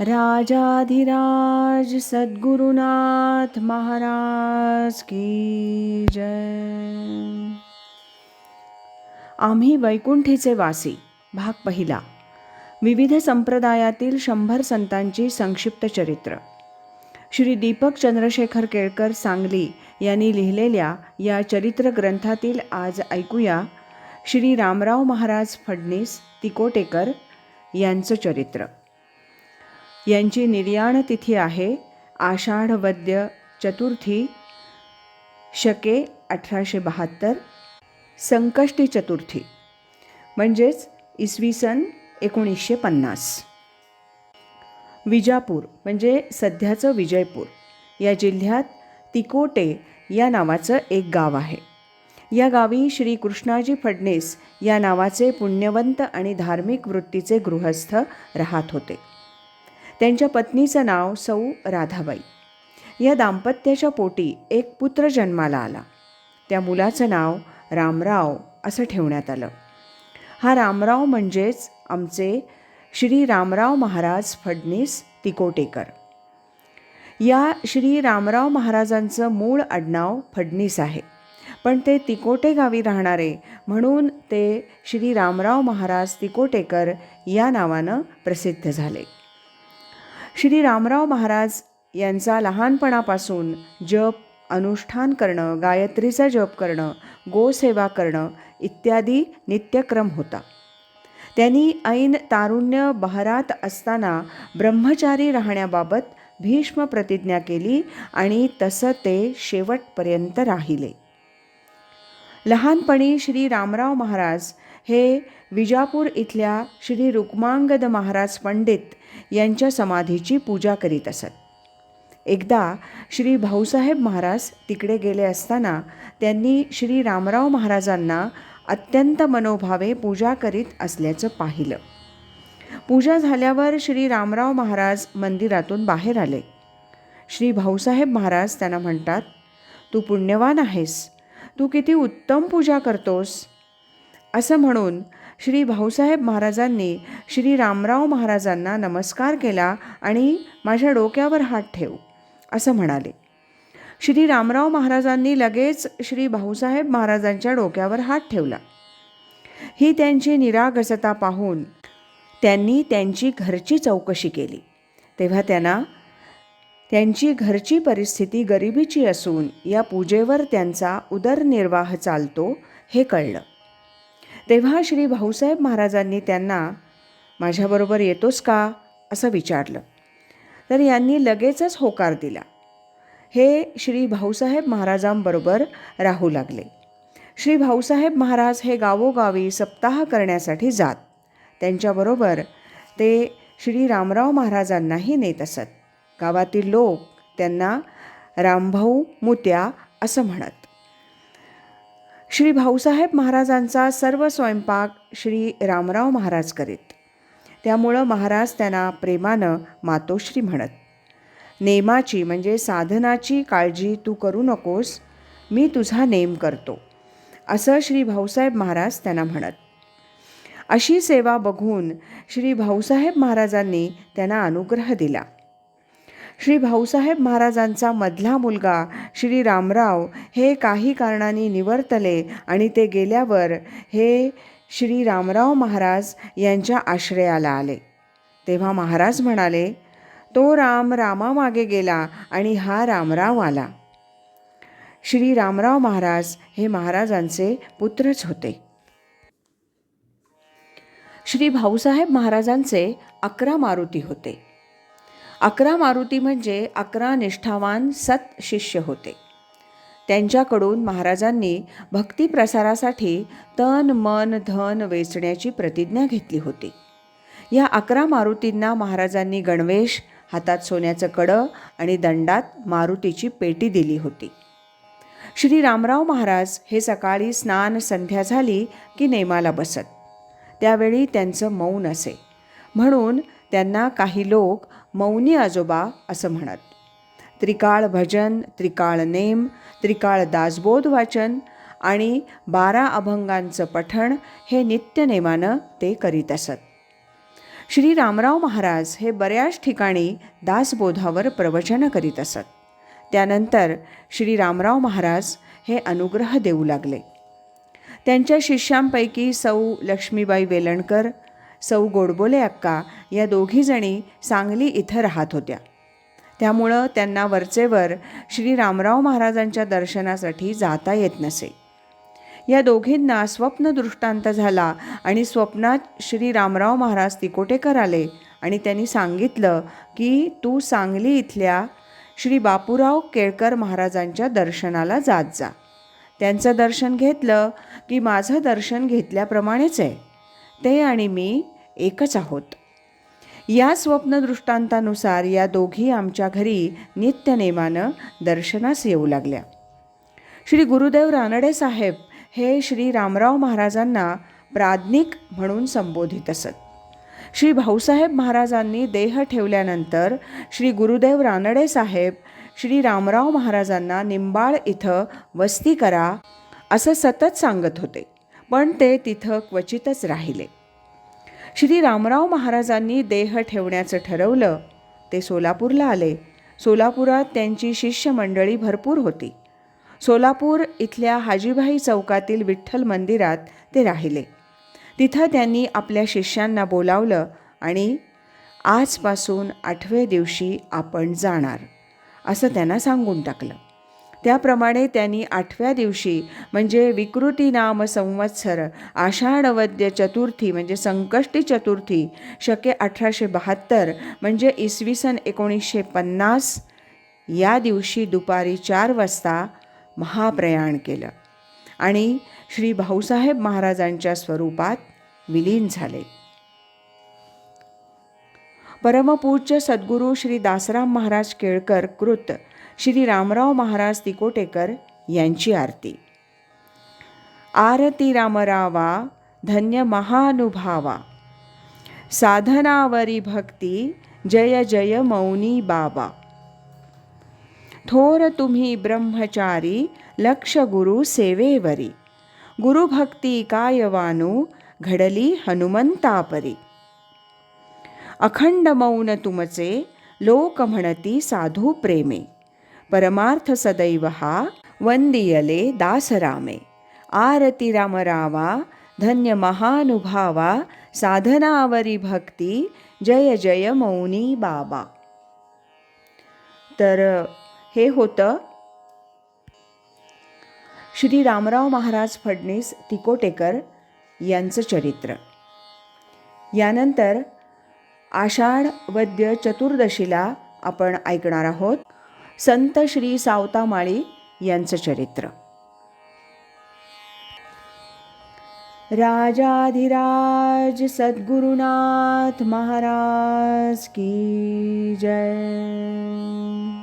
राजाधिराज सद्गुरुनाथ महाराज की जय. आम्ही वैकुंठीचे वासी भाग पहिला. विविध संप्रदायातील शंभर संतांची संक्षिप्त चरित्र. श्री दीपक चंद्रशेखर केळकर सांगली यांनी लिहिलेल्या या चरित्र ग्रंथातील आज ऐकूया श्री रामराव महाराज फडणीस तिकोटेकर यांचं चरित्र. यांची निर्याण तिथी आहे. आषाढ वद्य चतुर्थी शके अठराशे बहात्तर संकष्टी चतुर्थी म्हणजेच इसवी सन एकोणीसशे पन्नास. विजापूर म्हणजे सध्याचं विजयपूर या जिल्ह्यात तिकोटे या नावाचं एक गाव आहे. या गावी श्री कृष्णाजी फडणीस या नावाचे पुण्यवंत आणि धार्मिक वृत्तीचे गृहस्थ राहत होते. त्यांच्या पत्नीचं नाव सौ राधाबाई. या दाम्पत्याच्या पोटी एक पुत्र जन्माला आला. त्या मुलाचं नाव रामराव असं ठेवण्यात आलं. हा रामराव म्हणजेच आमचे श्री रामराव महाराज फडणीस तिकोटेकर. या श्री रामराव महाराजांचं मूळ आडनाव फडणीस आहे. पण ते तिकोटे गावी राहणारे म्हणून ते श्री रामराव महाराज तिकोटेकर या नावानं प्रसिद्ध झाले. श्री रामराव महाराज यांचा लहानपणापासून जप अनुष्ठान करणं गायत्रीचा जप करणं गोसेवा करणं इत्यादी नित्यक्रम होता. त्यांनी ऐन तारुण्य बहरात असताना ब्रह्मचारी राहण्याबाबत भीष्म प्रतिज्ञा केली आणि तसं ते शेवटपर्यंत राहिले. लहानपणी श्री रामराव महाराज हे विजापूर इथल्या श्री रुक्मांगद महाराज पंडित यांच्या समाधीची पूजा करीत असत. एकदा श्री भाऊसाहेब महाराज तिकडे गेले असताना त्यांनी श्री रामराव महाराजांना अत्यंत मनोभावे पूजा करीत असल्याचं पाहिलं. पूजा झाल्यावर श्री रामराव महाराज मंदिरातून बाहेर आले. श्री भाऊसाहेब महाराज त्यांना म्हणतात तू पुण्यवान आहेस. तू किती उत्तम पूजा करतोस. असं म्हणून श्री भाऊसाहेब महाराजांनी श्री रामराव महाराजांना नमस्कार केला आणि माझ्या डोक्यावर हात ठेव असं म्हणाले. श्री रामराव महाराजांनी लगेच श्री भाऊसाहेब महाराजांच्या डोक्यावर हात ठेवला. ही त्यांची निरागसता पाहून त्यांनी त्यांची घरची चौकशी केली. तेव्हा त्यांना त्यांची घरची परिस्थिती गरिबीची असून या पूजेवर त्यांचा उदरनिर्वाह चालतो हे कळलं. तेव्हा श्री भाऊसाहेब महाराजांनी त्यांना माझ्याबरोबर येतोस का? असं विचारलं. तर यांनी लगेचच होकार दिला. हे श्री भाऊसाहेब महाराजांबरोबर राहू लागले. श्री भाऊसाहेब महाराज हे गावोगावी सप्ताह करण्यासाठी जात. त्यांच्याबरोबर ते श्री रामराव महाराजांनाही नेत असत. गावातील लोक त्यांना रामभाऊ मुत्या असं म्हणत. श्री भाऊसाहेब महाराजांचा सर्व स्वयंपाक श्री रामराव महाराज करीत. त्यामुळं महाराज त्यांना प्रेमानं मातोश्री म्हणत नेमाची म्हणजे साधनाची काळजी तू करू नकोस मी तुझा नेम करतो. असं श्री भाऊसाहेब महाराज त्यांना म्हणत. अशी सेवा बघून श्री भाऊसाहेब महाराजांनी त्यांना अनुग्रह दिला. श्री भाऊसाहेब महाराजांचा मधला मुलगा श्री रामराव हे काही कारणाने निवर्तले आणि ते गेल्यावर हे श्री रामराव महाराज यांच्या आश्रयाला आले. तेव्हा महाराज म्हणाले तो राम रामामागे गेला आणि हा रामराव आला. श्री रामराव महाराज हे महाराजांचे पुत्रच होते. श्री भाऊसाहेब महाराजांचे अकरा मारुती होते. अकरा मारुती म्हणजे अकरा निष्ठावान सत शिष्य होते. त्यांच्याकडून महाराजांनी भक्तिप्रसारासाठी तन मन धन वेचण्याची प्रतिज्ञा घेतली होती. या अकरा मारुतींना महाराजांनी गणवेश हातात सोन्याचं कडं आणि दंडात मारुतीची पेटी दिली होती. श्री रामराव महाराज हे सकाळी स्नान संध्या झाली की नेमाला बसत. त्यावेळी त्यांचं मौन असे. म्हणून त्यांना काही लोक मौनी आजोबा असं म्हणत. त्रिकाळ भजन त्रिकाळ नेम त्रिकाळ दासबोध वाचन आणि बारा अभंगांचं पठण हे नित्यनेमानं ते करीत असत. श्री रामराव महाराज हे बऱ्याच ठिकाणी दासबोधावर प्रवचन करीत असत. त्यानंतर श्री रामराव महाराज हे अनुग्रह देऊ लागले. त्यांच्या शिष्यांपैकी सौ लक्ष्मीबाई वेलणकर सौ गोडबोले अक्का या दोघीजणी सांगली इथं राहत होत्या. त्यामुळं त्यांना वरचेवर श्री रामराव महाराजांच्या दर्शनासाठी जाता येत नसे. या दोघींना स्वप्न दृष्टांत झाला आणि स्वप्नात श्री रामराव महाराज तिकोटेकर आले आणि त्यांनी सांगितलं की तू सांगली इथल्या श्री बापूराव केळकर महाराजांच्या दर्शनाला जात जा. त्यांचं दर्शन घेतलं की माझं दर्शन घेतल्याप्रमाणेच आहे. ते आणि मी एकच आहोत. या स्वप्नदृष्टांतानुसार या दोघी आमच्या घरी नित्यनेमानं दर्शनास येऊ लागल्या. श्री गुरुदेव रानडे साहेब हे श्री रामराव महाराजांना प्राज्ञिक म्हणून संबोधित असत. श्री भाऊसाहेब महाराजांनी देह ठेवल्यानंतर श्री गुरुदेव रानडे साहेब श्री रामराव महाराजांना निंबाळ इथं वस्ती करा असं सतत सांगत होते. पण ते तिथं क्वचितच राहिले. श्री रामराव महाराजांनी देह ठेवण्याचं ठरवलं ते सोलापूरला आले. सोलापुरात त्यांची शिष्यमंडळी भरपूर होती. सोलापूर इथल्या हाजीभाई चौकातील विठ्ठल मंदिरात ते राहिले. तिथं त्यांनी आपल्या शिष्यांना बोलावलं आणि आजपासून आठवे दिवशी आपण जाणार असं त्यांना सांगून टाकलं. त्याप्रमाणे त्यांनी आठव्या दिवशी म्हणजे विकृती नाम संवत्सर आषाढवद्य चतुर्थी म्हणजे संकष्टी चतुर्थी शके अठराशे बहात्तर म्हणजे इसवी सन एकोणीसशे पन्नास या दिवशी दुपारी चार वाजता महाप्रयाण केलं. आणि श्री भाऊसाहेब महाराजांच्या स्वरूपात विलीन झाले. परमपूज्य सद्गुरू श्री दासराम महाराज केळकर कृत श्री रामराव महाराज तिकोटेकर यांची आरती. आरती रामरावा धन्य महानुभावा. साधनावरी भक्ती जय जय मौनी बाबा. थोर तुम्ही ब्रह्मचारी लक्ष गुरु सेवेवरी. गुरुभक्ती कायवानू घडली हनुमंतापरी. अखंड मौन तुमचे लोक म्हणती साधू प्रेमे. परमार्थ सदैव हा वंदियले दासरामे। आरती रामरावा धन्य महानुभावा साधनावरी भक्ती जय जय मौनी बाबा। तर हे होतं श्री रामराव महाराज फडणीस तिकोटेकर यांचं चरित्र। यानंतर आषाढ वद्य चतुर्दशीला आपण ऐकणार आहोत। संत श्री सावतामाळी यांचं चरित्र. राजाधिराज सद्गुरुनाथ महाराज की जय.